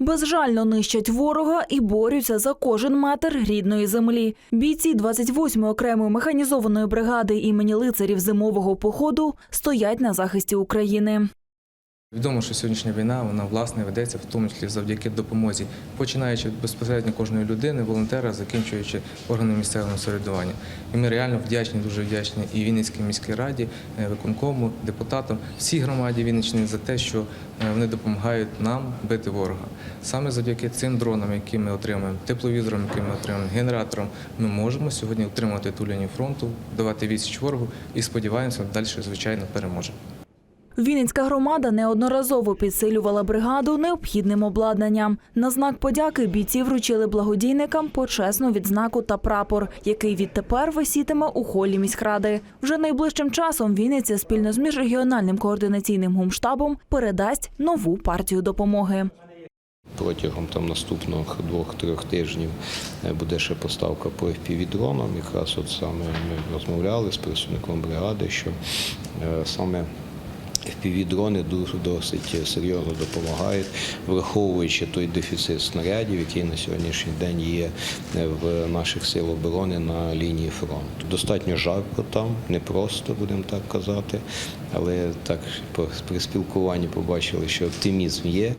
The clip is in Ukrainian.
Безжально нищать ворога і борються за кожен метр рідної землі. Бійці 28-ї окремої механізованої бригади імені лицарів зимового походу стоять на захисті України. Відомо, що сьогоднішня війна вона власне ведеться в тому числі завдяки допомозі, починаючи від безпосередньо кожної людини, волонтера, закінчуючи органами місцевого самоврядування. І ми реально вдячні, дуже вдячні і Вінницькій міській раді, е, виконкому, депутатам, всій громаді Вінниччини за те, що е, вони допомагають нам бити ворога. Саме завдяки цим дронам, які ми отримуємо, тепловізорам, які ми отримуємо, генераторам, ми можемо сьогодні утримувати ту лінію фронту, давати відсіч ворогу і сподіваємося, далі звичайно переможемо. Вінницька громада неодноразово підсилювала бригаду необхідним обладнанням. На знак подяки бійці вручили благодійникам почесну відзнаку та прапор, який відтепер висітиме у холі міськради. Вже найближчим часом Вінниця спільно з міжрегіональним координаційним гумштабом передасть нову партію допомоги. Протягом там наступних двох-трьох тижнів е, буде ще поставка по FPV-дронам. Якраз от саме ми розмовляли з представником бригади, що е, саме FPV-дрони дуже досить серйозно допомагають, враховуючи той дефіцит снарядів, який на сьогоднішній день є е, в наших сил оборони на лінії фронту. Достатньо жарко там, непросто, будемо так казати, але так при спілкуванні побачили, що оптимізм є.